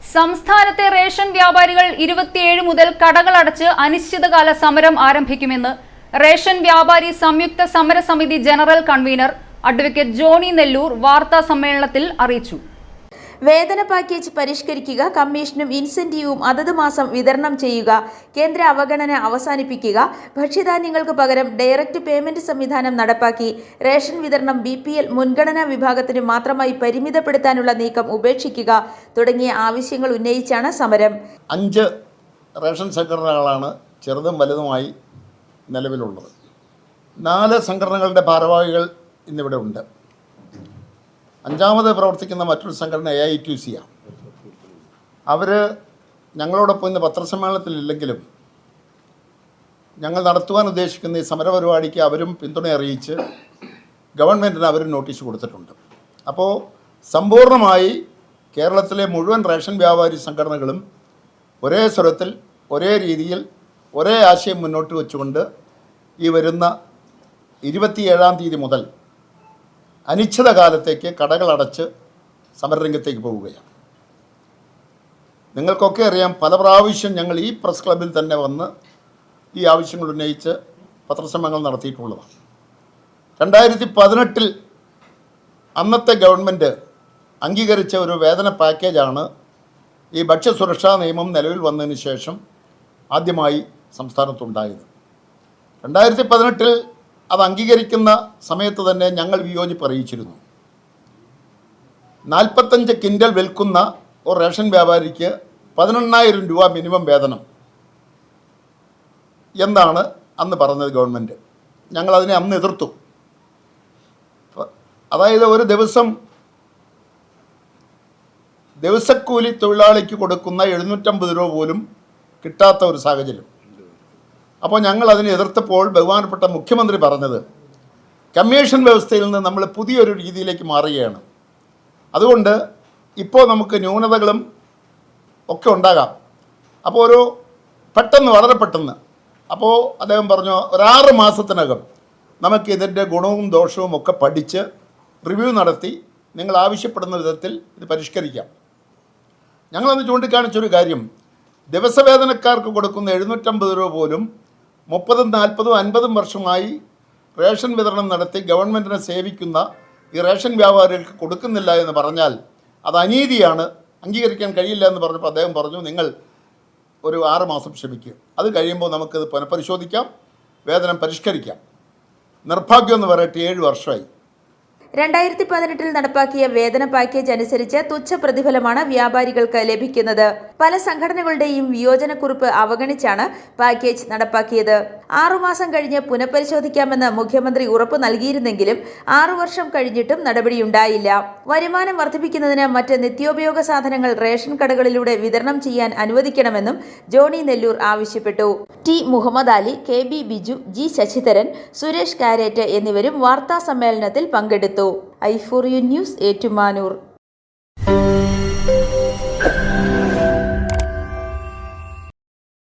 സംസ്ഥാനത്തെ റേഷൻ വ്യാപാരികൾ ഇരുപത്തിയേഴ് മുതൽ കടകൾ അടച്ച് അനിശ്ചിതകാല സമരം ആരംഭിക്കുമെന്ന് റേഷൻ വ്യാപാരി സംയുക്ത സമരസമിതി general convener advocate Johny Nelloor വാർത്താ സമ്മേളനത്തിൽ അറിയിച്ചു. വേതന പാക്കേജ് പരിഷ്കരിക്കുക കമ്മീഷനും ഇൻസെന്റീവും അതത് മാസം വിതരണം ചെയ്യുക കേന്ദ്ര അവഗണന അവസാനിപ്പിക്കുക. ഭക്ഷ്യധാന്യങ്ങൾക്ക് പകരം ഡയറക്റ്റ് പേയ്മെന്റ് സംവിധാനം നടപ്പാക്കി റേഷൻ വിതരണം ബി പി എൽ മുൻഗണനാ വിഭാഗത്തിന് മാത്രമായി പരിമിതപ്പെടുത്താനുള്ള നീക്കം ഉപേക്ഷിക്കുക തുടങ്ങിയ ആവശ്യങ്ങൾ ഉന്നയിച്ചാണ് സമരം. അഞ്ച് റേഷൻ സംഘടനകളാണ് ചെറുതും വലുതുമായി നിലവിലുള്ളത്. നാല് സംഘടനകളുടെ ഭാരവാഹികൾ ഇന്നിവിടെ ഉണ്ട്. അഞ്ചാമത് പ്രവർത്തിക്കുന്ന മറ്റൊരു സംഘടന എ ഐ ടി സി ആണ് അവർ ഞങ്ങളോടൊപ്പം ഇന്ന് പത്രസമ്മേളനത്തിലില്ലെങ്കിലും ഞങ്ങൾ നടത്തുവാൻ ഉദ്ദേശിക്കുന്ന ഈ സമരപരിപാടിക്ക് അവരും പിന്തുണ അറിയിച്ച് ഗവൺമെന്റിന് അവർ നോട്ടീസ് കൊടുത്തിട്ടുണ്ട്. അപ്പോൾ സമ്പൂർണമായി കേരളത്തിലെ മുഴുവൻ റേഷൻ വ്യാപാരി സംഘടനകളും ഒരേ സ്വരത്തിൽ ഒരേ രീതിയിൽ ഒരേ ആശയം മുന്നോട്ട് വെച്ചുകൊണ്ട് ഈ വരുന്ന ഇരുപത്തിയേഴാം തീയതി മുതൽ അനിശ്ചിതകാലത്തേക്ക് കടകളടച്ച് സമരരംഗത്തേക്ക് പോവുകയാണ്. നിങ്ങൾക്കൊക്കെ അറിയാം പല പ്രാവശ്യം ഞങ്ങൾ ഈ പ്രസ് ക്ലബിൽ തന്നെ വന്ന് ഈ ആവശ്യങ്ങൾ ഉന്നയിച്ച് പത്രശ്രമങ്ങൾ നടത്തിയിട്ടുള്ളതാണ്. രണ്ടായിരത്തി പതിനെട്ടിൽ അന്നത്തെ ഗവൺമെന്റ് അംഗീകരിച്ച ഒരു വേതന പാക്കേജാണ് ഈ ഭക്ഷ്യസുരക്ഷാ നിയമം നിലവിൽ വന്നതിന് ശേഷം ആദ്യമായി സംസ്ഥാനത്തുണ്ടായത്. രണ്ടായിരത്തി പതിനെട്ടിൽ അത് അംഗീകരിക്കുന്ന സമയത്ത് തന്നെ ഞങ്ങൾ വിയോജിപ്പ് അറിയിച്ചിരുന്നു. നാൽപ്പത്തഞ്ച് കിൻഡൽ വിൽക്കുന്ന ഒരു റേഷൻ വ്യാപാരിക്ക് പതിനെണ്ണായിരം രൂപ മിനിമം വേതനം എന്നാണ് അന്ന് പറഞ്ഞത് ഗവൺമെന്റ് ഞങ്ങളതിനെ അന്ന് എതിർത്തു. അതായത് ഒരു ദിവസം ദിവസക്കൂലി തൊഴിലാളിക്ക് കൊടുക്കുന്ന എഴുന്നൂറ്റമ്പത് രൂപ പോലും കിട്ടാത്ത ഒരു സാഹചര്യം. അപ്പോൾ ഞങ്ങൾ അതിനെ എതിർത്തപ്പോൾ ബഹുമാനപ്പെട്ട മുഖ്യമന്ത്രി പറഞ്ഞത് കമ്മീഷൻ വ്യവസ്ഥയിൽ നിന്ന് നമ്മൾ പുതിയൊരു രീതിയിലേക്ക് മാറുകയാണ്. അതുകൊണ്ട് ഇപ്പോൾ നമുക്ക് ന്യൂനതകളും ഒക്കെ ഉണ്ടാകാം. അപ്പോൾ ഒരു പെട്ടെന്ന് വളരെ പെട്ടെന്ന് അപ്പോൾ അദ്ദേഹം പറഞ്ഞു ഒരാറ് മാസത്തിനകം നമുക്ക് ഇതിന്റെ ഗുണവും ദോഷവും ഒക്കെ പഠിച്ച് റിവ്യൂ നടത്തി നിങ്ങൾ ആവശ്യപ്പെടുന്ന വിധത്തിൽ ഇത് പരിഷ്കരിക്കാം. ഞങ്ങളന്ന് ചൂണ്ടിക്കാണിച്ചൊരു കാര്യം ദിവസവേതനക്കാർക്ക് കൊടുക്കുന്ന എഴുന്നൂറ്റമ്പത് രൂപ പോലും മുപ്പതും നാൽപ്പതും അൻപതും വർഷമായി റേഷൻ വിതരണം നടത്തി ഗവൺമെന്റിനെ സേവിക്കുന്ന ഈ റേഷൻ വ്യാപാരികൾക്ക് കൊടുക്കുന്നില്ല എന്ന് പറഞ്ഞാൽ അത് അനീതിയാണ്. അംഗീകരിക്കാൻ കഴിയില്ല എന്ന് പറഞ്ഞപ്പോൾ അദ്ദേഹം പറഞ്ഞു നിങ്ങൾ ഒരു ആറ് മാസം ക്ഷമിക്കുക. അത് കഴിയുമ്പോൾ നമുക്കത് പുനഃപരിശോധിക്കാം വേതനം പരിഷ്കരിക്കാം. നിർഭാഗ്യം എന്ന് പറയട്ടെ ഏഴ് വർഷമായി. രണ്ടായിരത്തി പതിനെട്ടിൽ നടപ്പാക്കിയ വേതന പാക്കേജ് അനുസരിച്ച് തുച്ഛ പ്രതിഫലമാണ് വ്യാപാരികൾക്ക് ലഭിക്കുന്നത്. പല സംഘടനകളുടെയും വിയോജനക്കുറിപ്പ് അവഗണിച്ചാണ് പാക്കേജ് നടപ്പാക്കിയത്. ആറുമാസം കഴിഞ്ഞ് പുനഃപരിശോധിക്കാമെന്ന് മുഖ്യമന്ത്രി ഉറപ്പു നൽകിയിരുന്നെങ്കിലും ആറു വർഷം കഴിഞ്ഞിട്ടും നടപടിയുണ്ടായില്ല. വരുമാനം വർദ്ധിപ്പിക്കുന്നതിന് മറ്റ് നിത്യോപയോഗ സാധനങ്ങൾ റേഷൻ കടകളിലൂടെ വിതരണം ചെയ്യാൻ അനുവദിക്കണമെന്നും ജോണി നെല്ലൂർ ആവശ്യപ്പെട്ടു. T Muhammad Ali K B Biju G Sasidharan Suresh Karett എന്നിവരും വാർത്താ സമ്മേളനത്തിൽ പങ്കെടുത്തു. ഐഫോറിയൻ ന്യൂസ് ഏറ്റുമാനൂർ.